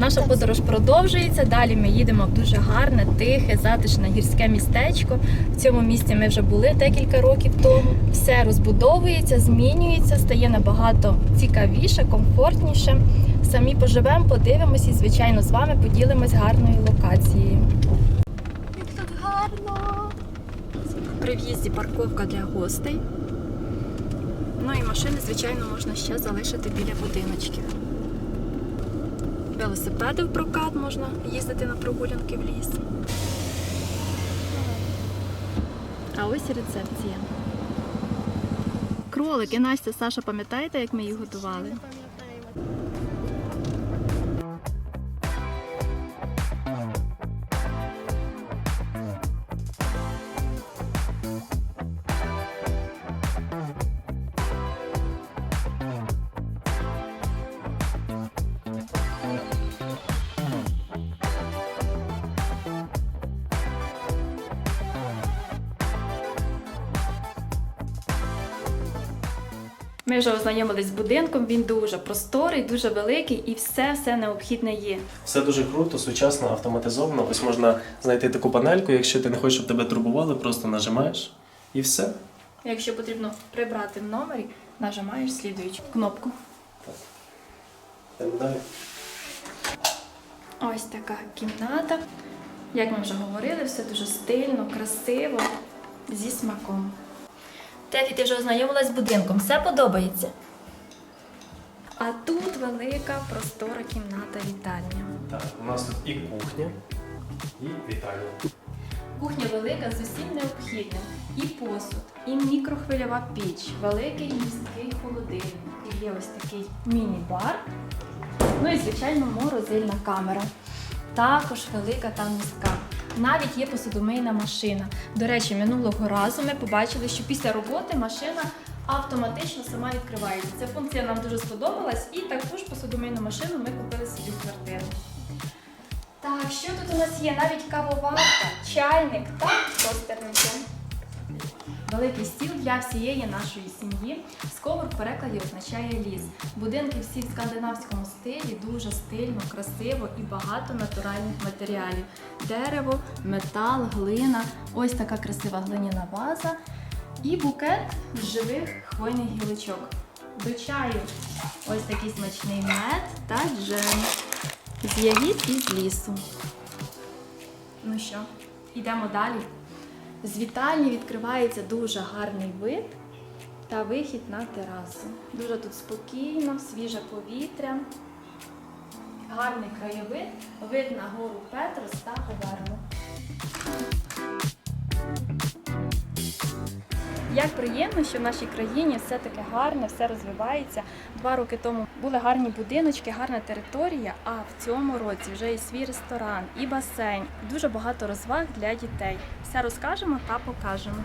Наша подорож продовжується. Далі ми їдемо в дуже гарне, тихе, затишне гірське містечко. В цьому місті ми вже були декілька років тому. Все розбудовується, змінюється, стає набагато цікавіше, комфортніше. Самі поживемо, подивимось і, звичайно, з вами поділимось гарною локацією. Як тут гарно! При в'їзді парковка для гостей. Ну і машини, звичайно, можна ще залишити біля будиночків. Велосипеди в прокат можна їздити на прогулянки в ліс. А ось і рецепція. Кролики, Настя, Саша, пам'ятаєте, як ми їх готували? Ми вже ознайомились з будинком, він дуже просторий, дуже великий і все все необхідне є. Все дуже круто, сучасно, автоматизовано. Ось можна знайти таку панельку, якщо ти не хочеш, щоб тебе турбували, просто нажимаєш і все. Якщо потрібно прибрати в номері, нажимаєш слідуючу кнопку. Йдемо далі. Ось така кімната. Як ми вже говорили, все дуже стильно, красиво, зі смаком. Теді, ти вже ознайомилась з будинком, все подобається. А тут велика простора кімната вітальня. Так, у нас тут і кухня, і вітальня. Кухня велика з усім необхідним. І посуд, і мікрохвильова піч, великий місткий холодильник. І є ось такий міні-бар. Ну і, звичайно, морозильна камера. Також велика та містка. Навіть є посудомийна машина. До речі, минулого разу ми побачили, що після роботи машина автоматично сама відкривається. Ця функція нам дуже сподобалась, і таку ж посудомийну машину ми купили собі в квартиру. Так, що тут у нас є? Навіть кавоварка, чайник та простерниця. Великий стіл для всієї нашої сім'ї. Сковор в перекладі означає ліс. Будинки всі в скандинавському стилі, дуже стильно, красиво і багато натуральних матеріалів: дерево, метал, глина, ось така красива глиняна ваза і букет живих хвойних гілочок. До чаю ось такий смачний мед та джем з ягід і з лісу. Ну що, йдемо далі. З вітальні відкривається дуже гарний вид та вихід на терасу. Дуже тут спокійно, свіже повітря, гарний краєвид, вид на гору Петрос та Говерну. Як приємно, що в нашій країні все таке гарне, все розвивається. Два роки тому були гарні будиночки, гарна територія. А в цьому році вже і свій ресторан, і басейн, дуже багато розваг для дітей. Все розкажемо та покажемо.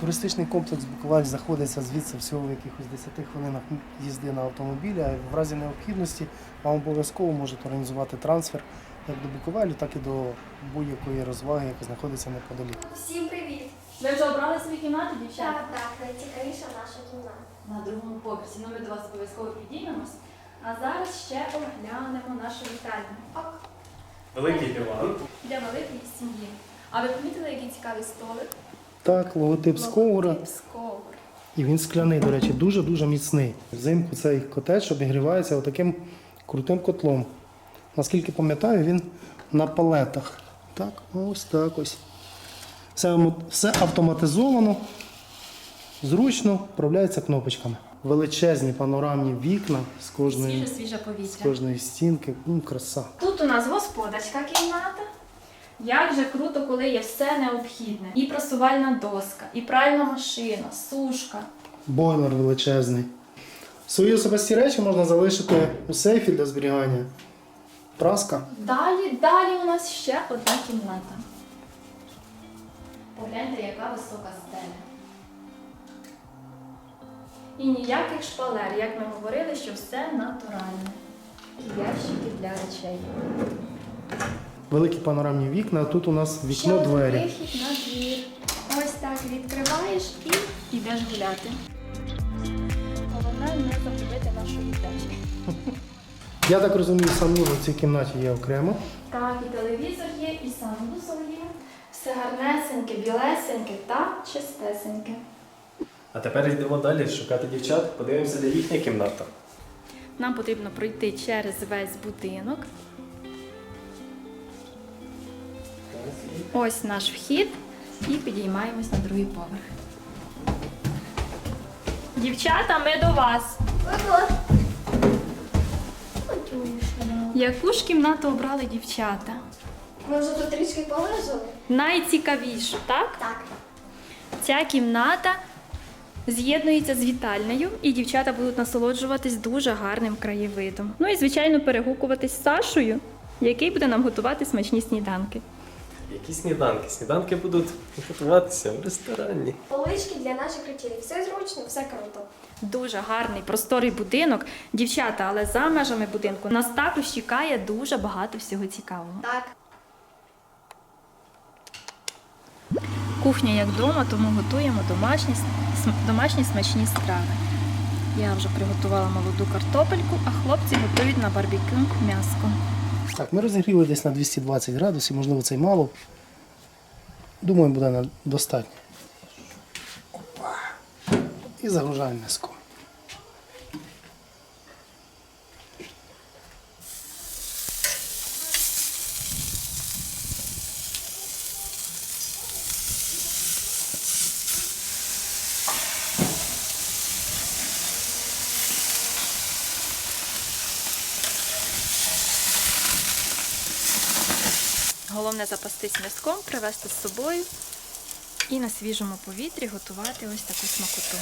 Туристичний комплекс Буковель знаходиться звідси всього в якихось 10 хвилинах їзди на автомобілі. А в разі необхідності вам обов'язково можуть організувати трансфер як до Буковелю, так і до будь-якої розваги, яка знаходиться неподалік. Всім привіт! Ви вже обрали свою кімнату, дівчата? Так, так, найцікавіша наша кімната. На другому поверсі. Ну, ми до вас обов'язково підіймемось. А зараз ще оглянемо нашу вітальню. Ок. Великий диван. Для великої сім'ї. А ви помітили, який цікавий столик? Так, логотип Сковора. Логотип Сковор. І він скляний, до речі, дуже-дуже міцний. Взимку цей котеч обігрівається отаким крутим котлом. Наскільки пам'ятаю, він на палетах. Так, ось так ось. Все, все автоматизовано, зручно, вправляється кнопочками. Величезні панорамні вікна з кожної, Свіже, свіже з повітря. кожної стінки. Ну, краса. Тут у нас господарська кімната. Як же круто, коли є все необхідне. І просувальна доска, і пральна машина, сушка. Бойлер величезний. Свої особисті речі можна залишити у сейфі для зберігання. Праска. Далі, далі у нас ще одна кімната. Погляньте, яка висока стеля. І ніяких шпалер, як ми говорили, що все натуральне. І ящики для речей. Великі панорамні вікна, а тут у нас Ще вікно один двері. вихід на двір. Ось так відкриваєш і йдеш гуляти. Головне не загубити нашу дитячу. Я так розумію, санвузол в цій кімнаті є окремо. Так, і телевізор є, і санвузол є. Все гарнесеньке, білесеньке та чистесеньке. А тепер йдемо далі шукати дівчат, подивимося, де їхня кімната. Нам потрібно пройти через весь будинок. Ось наш вхід і підіймаємось на другий поверх. Дівчата, ми до вас. Яку ж кімнату обрали дівчата? Ми вже тут трішки полежали? Найцікавішу, так? Так. Ця кімната з'єднується з вітальнею, і дівчата будуть насолоджуватись дуже гарним краєвидом. Ну і, звичайно, перегукуватись з Сашою, який буде нам готувати смачні сніданки. Які сніданки? Сніданки будуть готуватися в ресторані. Полички для наших речей. Все зручно, все круто. Дуже гарний просторий будинок. Дівчата, але за межами будинку нас також чекає дуже багато всього цікавого. Так. Кухня як вдома, тому готуємо домашні, см- домашні смачні страви. Я вже приготувала молоду картопельку, а хлопці готують на барбекю м'яско. Так, ми розігріли десь на 220 градусів, можливо, це й мало. Думаю, буде достатньо. Опа. І загружаємо м'яско. Головне запастись м'язком, привезти з собою і на свіжому повітрі готувати ось таку смакоту.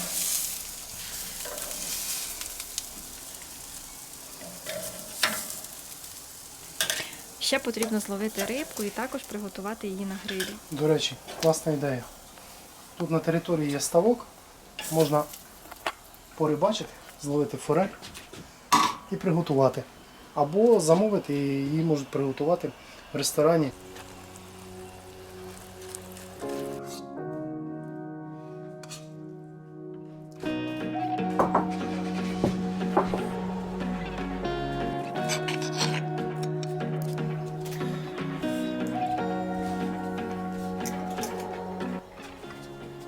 Ще потрібно зловити рибку і також приготувати її на грилі. До речі, класна ідея. Тут на території є ставок, можна порибачити, зловити форель і приготувати. Або замовити, і її можуть приготувати в ресторані.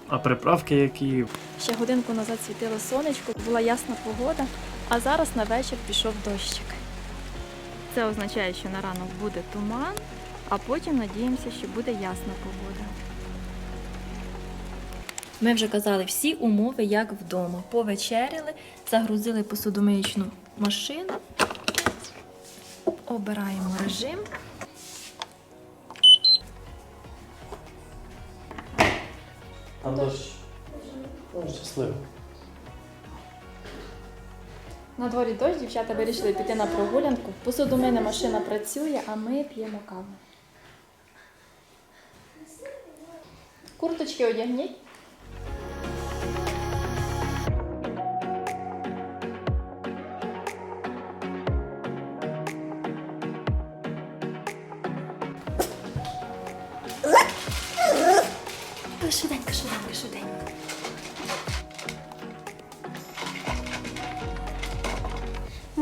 А приправки які? Ще годинку назад світило сонечко, була ясна погода, а зараз на вечір пішов дощик. Це означає, що на ранок буде туман, а потім надіємося, що буде ясна погода. Ми вже казали всі умови, як вдома. Повечеряли, загрузили посудомиючну машину, обираємо режим. Там дощ. Ну, щасливо. На дворі дощ, дівчата вирішили піти на прогулянку. Посудомийна машина працює, а ми п'ємо каву. Курточки одягніть. Швиденько, швиденько, швиденько.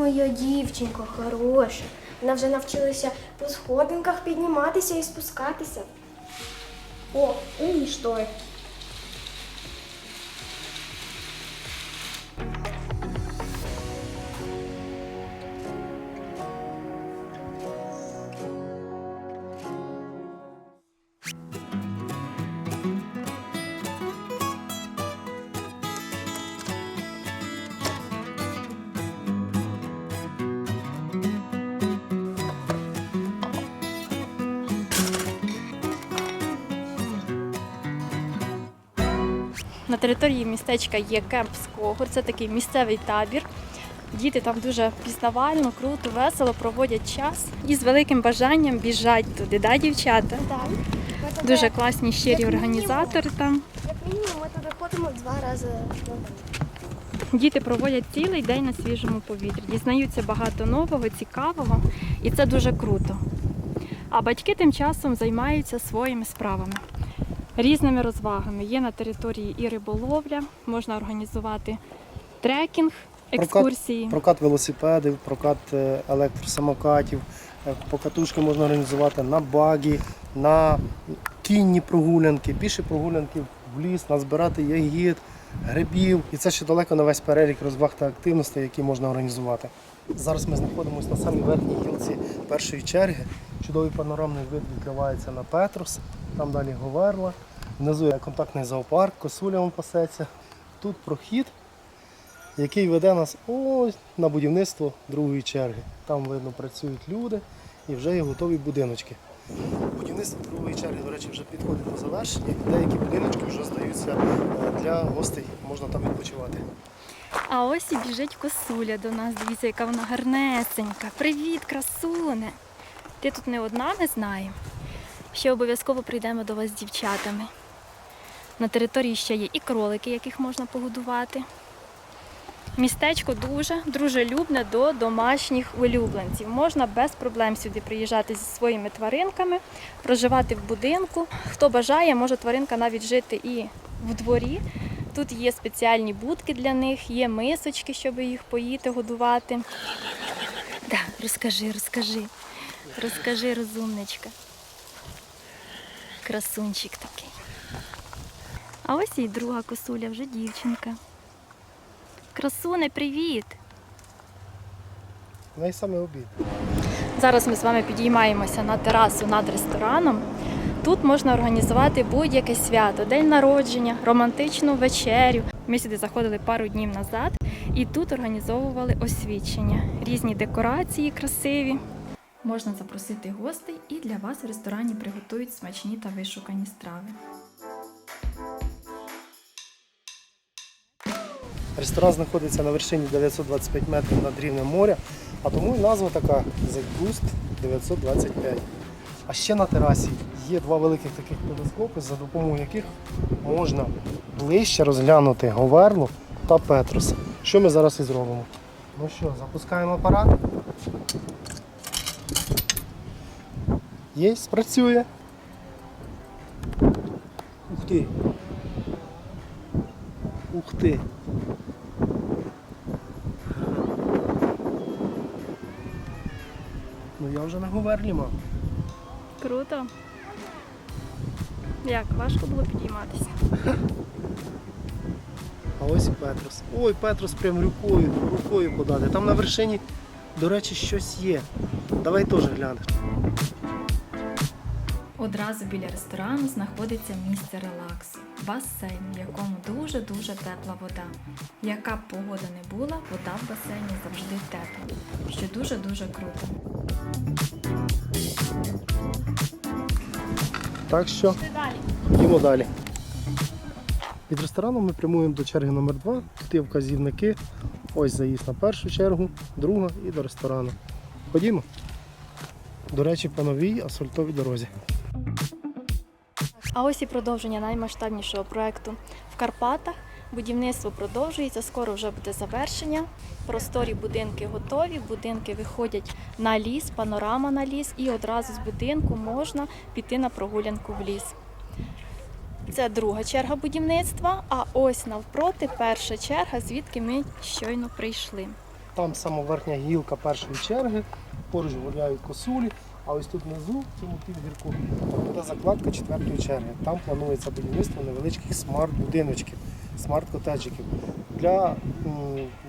Моя дівчинка хороша. Вона вже навчилася по сходинках підніматися і спускатися. О, і що? На території містечка є кемп Скогор, це такий місцевий табір. Діти там дуже пізнавально, круто, весело проводять час і з великим бажанням біжать туди, да, дівчата? Так. Дуже класні щирі організатори там. Як мінімум, ми туди ходимо два рази. Діти проводять цілий день на свіжому повітрі, дізнаються багато нового, цікавого, і це дуже круто. А батьки тим часом займаються своїми справами, різними розвагами. Є на території і риболовля, можна організувати трекінг, екскурсії. Прокат велосипедів, прокат е, електросамокатів, е, покатушки можна організувати на багі, на кінні прогулянки, піші прогулянки в ліс, назбирати ягід, грибів. І це ще далеко на весь перелік розваг та активностей, які можна організувати. Зараз ми знаходимося на самій верхній гілці першої черги. Чудовий панорамний вид відкривається на Петрус, там далі Говерла. Внизу контактний зоопарк, косуля вон пасеться. Тут прохід який веде нас ось на будівництво другої черги. Там видно працюють люди і вже є готові будиночки. Будівництво другої черги, до речі, вже підходить до завершення. Деякі будиночки вже здаються е, для гостей, можна там відпочивати. А ось і біжить косуля до нас. Дивіться, яка вона гарнесенька. Привіт, красуне! Ти тут не одна, не знаю. Ще обов'язково прийдемо до вас з дівчатами. На території ще є і кролики, яких можна погодувати. Містечко дуже дружелюбне до домашніх улюбленців. Можна без проблем сюди приїжджати зі своїми тваринками, проживати в будинку. Хто бажає, може тваринка навіть жити і в дворі. Тут є спеціальні будки для них, є мисочки, щоб їх поїти, годувати. Да, розкажи, розкажи. Розкажи, розумничка. Красунчик такий. А ось і друга косуля, вже дівчинка. Красуне, привіт! Ну і саме обід. Зараз ми з вами підіймаємося на терасу над рестораном. Тут можна організувати будь-яке свято, день народження, романтичну вечерю. Ми сюди заходили пару днів назад і тут організовували освічення. Різні декорації красиві. Можна запросити гостей і для вас в ресторані приготують смачні та вишукані страви. Ресторан знаходиться на вершині 925 метрів над рівнем моря, а тому і назва така Зайгуст 925. А ще на терасі є два великих таких телескопи, за допомогою яких можна ближче розглянути Говерлу та Петрус. Що ми зараз і зробимо? Ну що, запускаємо апарат. Є, спрацює. Ух ти. Ух ти. Я вже на Говерлі мав. Круто. Як важко було підійматися? А ось і Петрус. Ой, Петрус прям рукою, рукою подати. Там на вершині, до речі, щось є. Давай теж глянемо. Одразу біля ресторану знаходиться місце релаксу, басейн, в якому дуже-дуже тепла вода. Яка б погода не була, вода в басейні завжди тепла, що дуже-дуже круто. Так що йдемо далі. Від ресторану ми прямуємо до черги номер 2 Тут є вказівники. Ось заїзд на першу чергу, друга і до ресторану. Ходімо. До речі, по новій асфальтовій дорозі. А ось і продовження наймасштабнішого проекту в Карпатах. Будівництво продовжується, скоро вже буде завершення. Просторі будинки готові, будинки виходять на ліс, панорама на ліс, і одразу з будинку можна піти на прогулянку в ліс. Це друга черга будівництва, а ось навпроти перша черга, звідки ми щойно прийшли. Там сама верхня гілка першої черги, поруч гуляють косулі, а ось тут внизу, цьому півгірку, буде закладка четвертої черги. Там планується будівництво невеличких смарт-будиночків, смарт-котеджиків для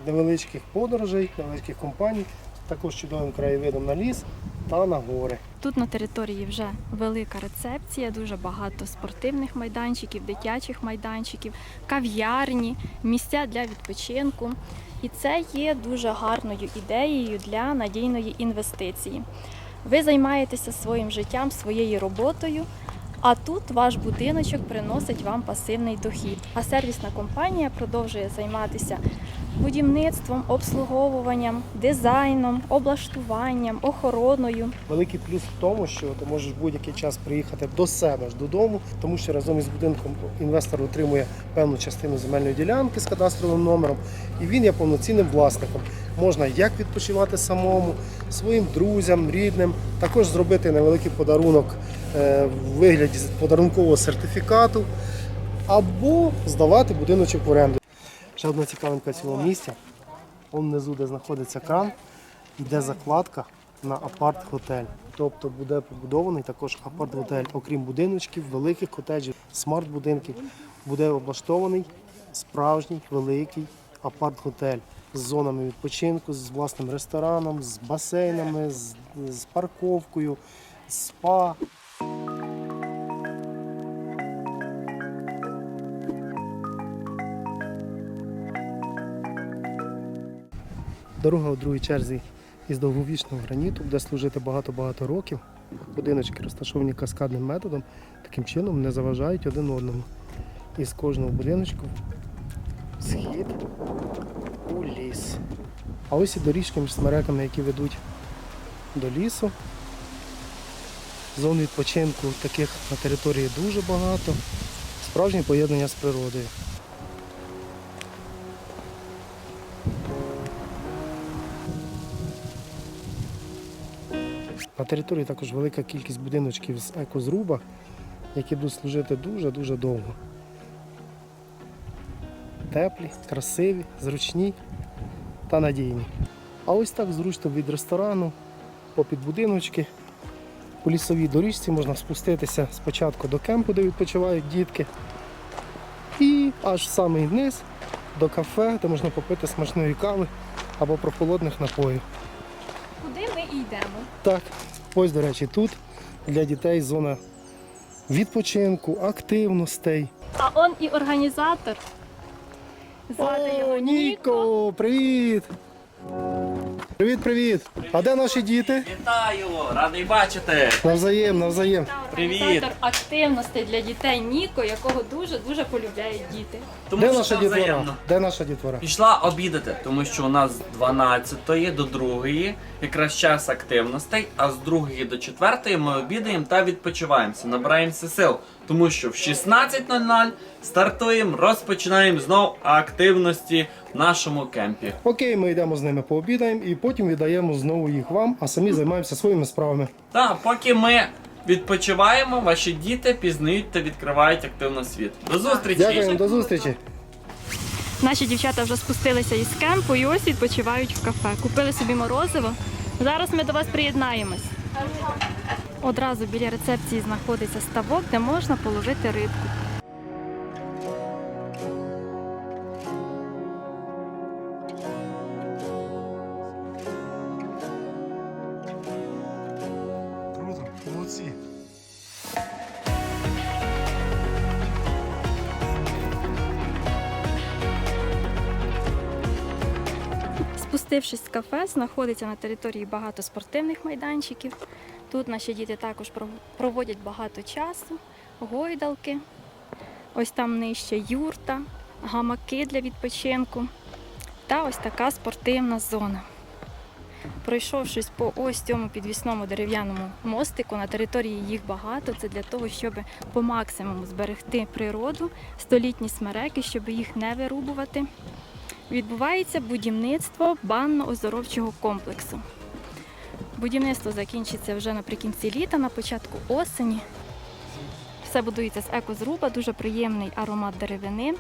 невеличких подорожей, невеличких компаній, також чудовим краєвидом на ліс та на гори. Тут на території вже велика рецепція, дуже багато спортивних майданчиків, дитячих майданчиків, кав'ярні, місця для відпочинку. І це є дуже гарною ідеєю для надійної інвестиції. Ви займаєтеся своїм життям, своєю роботою, а тут ваш будиночок приносить вам пасивний дохід. А сервісна компанія продовжує займатися будівництвом, обслуговуванням, дизайном, облаштуванням, охороною. Великий плюс в тому, що ти можеш будь-який час приїхати до себе ж додому, тому що разом із будинком інвестор отримує певну частину земельної ділянки з кадастровим номером, і він є повноцінним власником. Можна як відпочивати самому, своїм друзям, рідним, також зробити невеликий подарунок е, в вигляді подарункового сертифікату, або здавати будиночок в оренду. Ще одна цікавинка цього місця. Он внизу, де знаходиться кран, йде закладка на апарт-готель. Тобто буде побудований також апарт-готель, окрім будиночків, великих котеджів, смарт-будинків, буде облаштований справжній великий апарт-готель з зонами відпочинку, з власним рестораном, з басейнами, з, з парковкою, спа. Дорога у другій черзі із довговічного граніту буде служити багато-багато років. Будиночки розташовані каскадним методом, таким чином не заважають один одному. І з кожного будиночку схід у ліс. А ось і доріжки між смереками, які ведуть до лісу. Зон відпочинку таких на території дуже багато. Справжнє поєднання з природою. На території також велика кількість будиночків з екозруба, які будуть служити дуже-дуже довго. Теплі, красиві, зручні та надійні. А ось так зручно від ресторану, попід будиночки. По лісовій доріжці можна спуститися спочатку до кемпу, де відпочивають дітки, і аж в самий низ до кафе, де можна попити смачної кави або прохолодних напоїв. Куди ми і йдемо? Так, ось, до речі, тут для дітей зона відпочинку, активностей. А он і організатор. Звати його. Ніко, привіт! Привіт, привіт! А де наші діти? Вітаю! Радий бачити! Навзаєм, навзаєм. Привіт. Організатор активностей для дітей Ніко, якого дуже-дуже полюбляють діти. Тому Де що наша дітвора? взаємно. Де наша дітвора? Пішла обідати, тому що у нас з 12 до 2 якраз час активностей, а з 2 до 4 ми обідаємо та відпочиваємося, набираємося сил. Тому що в 16.00 стартуємо, розпочинаємо знову активності в нашому кемпі. Окей, ми йдемо з ними пообідаємо і потім віддаємо знову їх вам, а самі займаємося своїми справами. Та поки ми відпочиваємо, ваші діти пізнають та відкривають активно світ. До зустрічі! Дякуємо, до зустрічі. Наші дівчата вже спустилися із кемпу і ось відпочивають в кафе. Купили собі морозиво. Зараз ми до вас приєднаємось. Одразу біля рецепції знаходиться ставок, де можна половити рибку. Круто, молодці. Спустившись з кафе, знаходиться на території багато спортивних майданчиків. Тут наші діти також проводять багато часу, гойдалки. Ось там нижче юрта, гамаки для відпочинку та ось така спортивна зона. Пройшовшись по ось цьому підвісному дерев'яному мостику, на території їх багато. Це для того, щоб по максимуму зберегти природу, столітні смереки, щоб їх не вирубувати відбувається будівництво банно-оздоровчого комплексу. Будівництво закінчиться вже наприкінці літа, на початку осені. Все будується з екозруба, дуже приємний аромат деревини.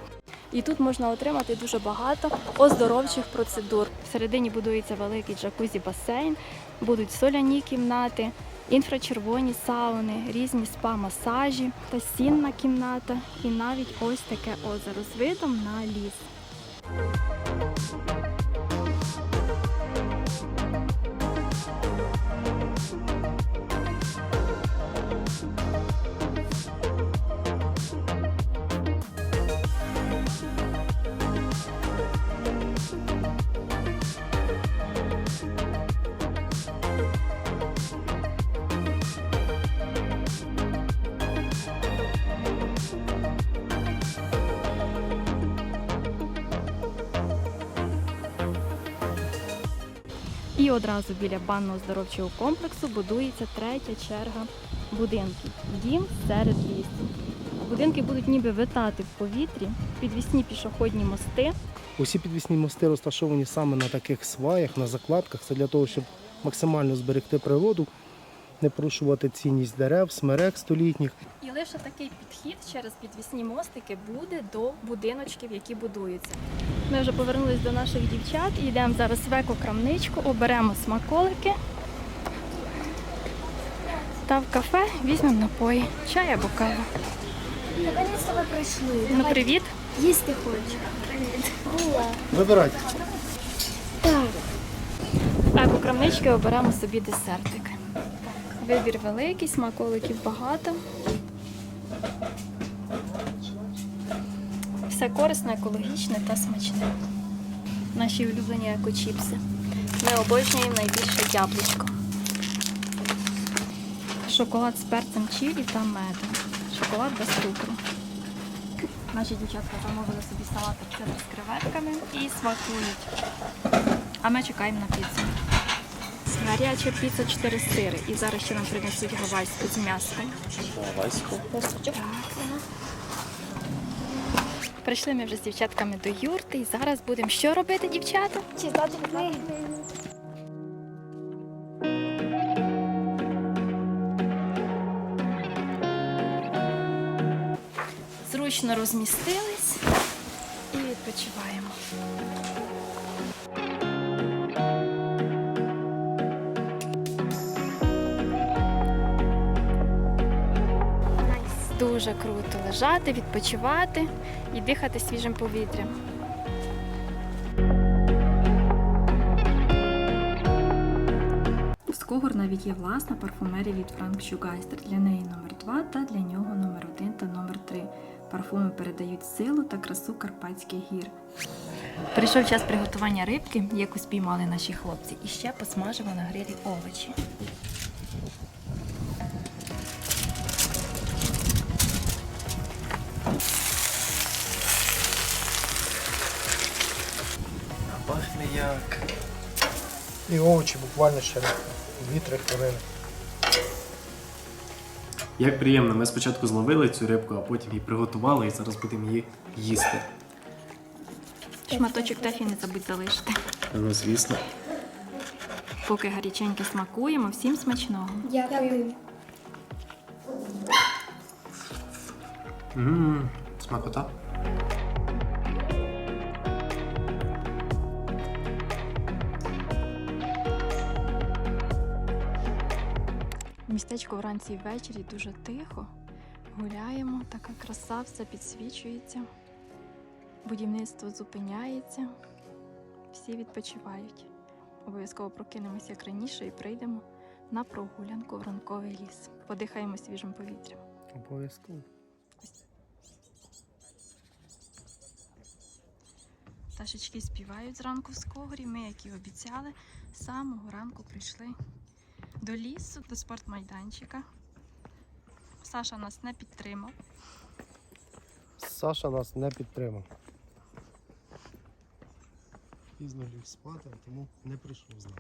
І тут можна отримати дуже багато оздоровчих процедур. Всередині будується великий джакузі-басейн, будуть соляні кімнати, інфрачервоні сауни, різні спа-масажі та сінна кімната, і навіть ось таке озеро з видом на ліс. І одразу біля банно-оздоровчого комплексу будується третя черга будинків. Дім серед лісу. Будинки будуть ніби витати в повітрі, підвісні пішохідні мости. Усі підвісні мости розташовані саме на таких сваях, на закладках. Це для того, щоб максимально зберегти природу не порушувати цінність дерев, смерек столітніх. І лише такий підхід через підвісні мостики буде до будиночків, які будуються. Ми вже повернулись до наших дівчат і йдемо зараз в еко-крамничку, оберемо смаколики. Та в кафе візьмемо напої, чай або каву. Наконець-то ви прийшли. Ну, привіт! Їсти хочу. Привіт. Вибирайте. Так. В еко-крамнички оберемо собі десертик. Вибір великий, смаколиків багато. Все корисне, екологічне та смачне. Наші улюблені екочіпси. Ми обожнюємо найбільше яблучко. Шоколад з перцем чилі та медом. Шоколад без цукру. Наші дівчатка замовили собі цезар з креветками і смакують. А ми чекаємо на піцу. Гаряча піца 4 сири. І зараз ще нам принесуть гавайську з м'яском. Васько. Прийшли ми вже з дівчатками до юрти і зараз будемо що робити, дівчата? Читати книги. Зручно розмістились і відпочиваємо. Дуже круто лежати, відпочивати і дихати свіжим повітрям. В Скогур навіть є власна парфумерія від Франк Шугайстер. Для неї номер 2 та для нього номер 1 та номер 3. Парфуми передають силу та красу Карпатських гір. Прийшов час приготування рибки, яку спіймали наші хлопці, і ще посмажимо на грилі овочі. І овочі буквально ще 2-3 хвилини. Як приємно, ми спочатку зловили цю рибку, а потім її приготували і зараз будемо її їсти. Шматочок тафі не забудь залишити. Ну, звісно. Поки гаряченьке смакуємо, всім смачного. Дякую. Ммм, смакота. Містечко вранці і ввечері дуже тихо. Гуляємо, така краса, все підсвічується. Будівництво зупиняється. Всі відпочивають. Обов'язково прокинемося як раніше і прийдемо на прогулянку в ранковий ліс. Подихаємо свіжим повітрям. Обов'язково. Пташечки співають зранку в Скогорі. Ми, як і обіцяли, з самого ранку прийшли до лісу, до спортмайданчика. Саша нас не підтримав. Саша нас не підтримав. Пізно ліг спати, тому не прийшов з нами.